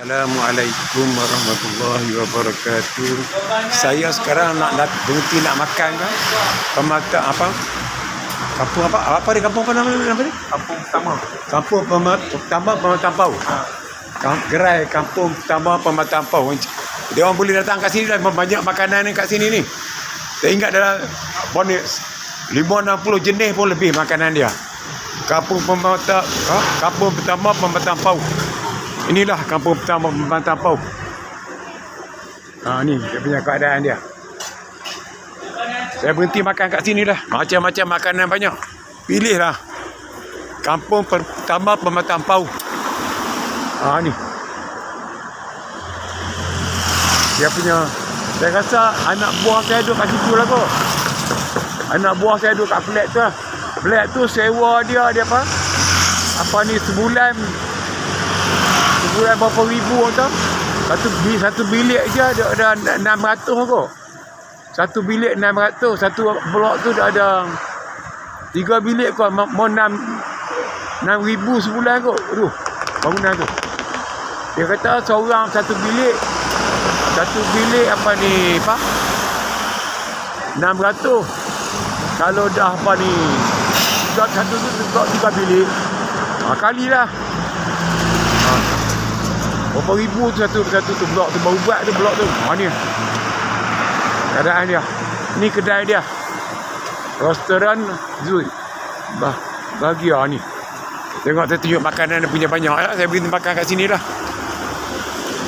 Assalamualaikum warahmatullahi wabarakatuh. Saya sekarang nak, nak berhenti nak makan kan. Pemata apa? Kampung apa? Apa dia kampung apa nama dia? Nama dia? Kampung pertama. Kampung Pertama Pematang Pau. Kam- Gerai Kampung Pertama Pematang Pau. Dia orang boleh datang kat sini dan banyak makanan ni kat sini ni. Saya ingat dalam bonus 560 jenis pun lebih makanan dia. Kampung Pematang ha? Kampung Pertama Pematang Pau. Inilah kampung pertama Pematang Pau. Ha ni dia punya keadaan dia. Saya berhenti makan kat sini lah. Macam-macam makanan banyak. Pilihlah. Kampung pertama Pematang Pau. Ha ni. Dia punya saya rasa anak buah saya duduk kat situ lah kot. Anak buah saya duduk kat flat tu lah. Flat tu sewa dia dia apa? Apa ni sebulan sebulan berapa ribu tu? Satu satu bilik je ada ada 600 kot. Satu bilik 600, satu blok tu ada tiga bilik kot mau enam enam ribu sebulan kot. Aduh, bangunan tu. Dia kata seorang satu bilik satu bilik apa ni apa? 600. Kalau dah apa ni satu tu tiga bilik. Ha, kalilah. Ha. Berapa ribu tu satu satu tu blok tu baru buat tu blok tu. Ha ni. Keadaan dia. Ni kedai dia. Restoran Zul. Bah, bahagia ni. Tengok saya tunjuk makanan dia punya banyak lah. Saya berhenti makan kat sini lah.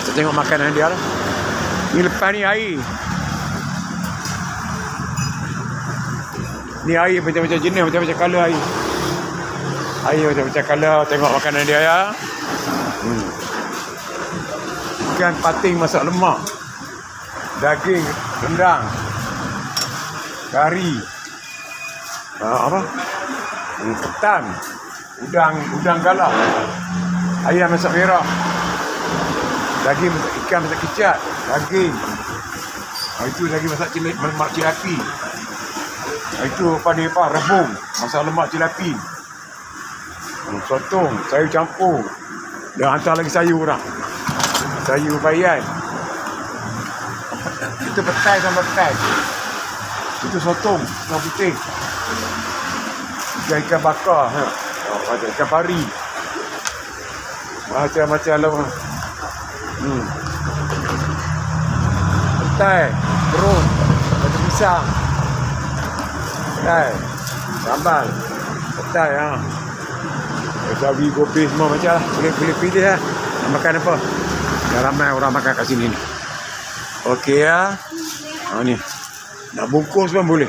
Saya tengok makanan dia lah. Ni lepas ni air. Ni air macam-macam jenis, macam-macam colour air. Air macam-macam colour. Tengok makanan dia ya. Hmm. Ikan pating masak lemak. Daging rendang. Kari. Uh, apa? Hmm, ketan. Udang udang galah. Ayam masak merah. Daging masak ikan masak kicap. Daging. Ah, itu daging masak cilik lemak cilapi. Ah, itu apa ni apa? Rebung. Masak lemak cilapi. Hmm, Sotong, sayur campur. Dan hantar lagi sayur orang. Sayur bayan. Itu petai sama petai. Itu sotong, ikan putih. Ikan ikan bakar. Ha. Ada ikan pari. Macam-macam lah. Hmm. Petai, berun, batu pisang. Petai, sambal. Petai, ha. Sawi, kopi semua macam lah. Boleh, boleh pilih lah. Makan apa. Dah ramai orang makan kat sini ni. Okey ya. Ha ni. Nak bungkus pun boleh.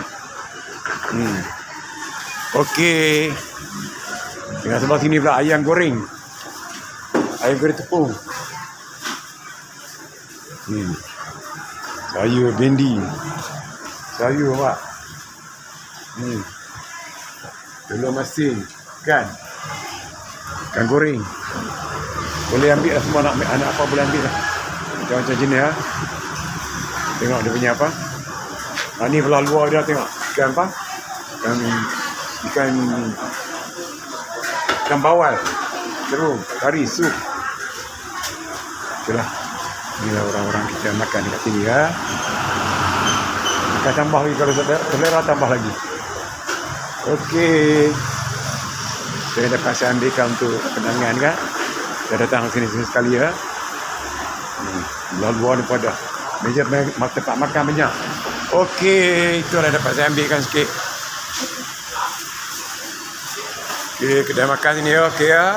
Hmm. Okey. Dengan sebelah sini pula ayam goreng. Ayam goreng tepung. Hmm. Sayur bendi. Sayur apa? Hmm. Telur masin. Kan? Ikan goreng. Boleh ambil lah semua anak, anak apa boleh ambil lah. Macam-macam jenis ha. Tengok dia punya apa. Ha, ni belah luar dia tengok. Ikan apa? Ikan ikan ikan bawal. Terung, kari, sup. Itulah. Inilah orang-orang kita makan dekat sini ya. Akan tambah lagi kalau selera, tambah lagi. Okey. Saya dapat saya ambilkan untuk kenangan kan. Saya datang ke sini sekali ya. Hmm, luar-luar ni pada meja me- tempat makan banyak. Okey, itu lah dapat saya ambilkan sikit. Okey, kedai makan sini ya. Okey ya.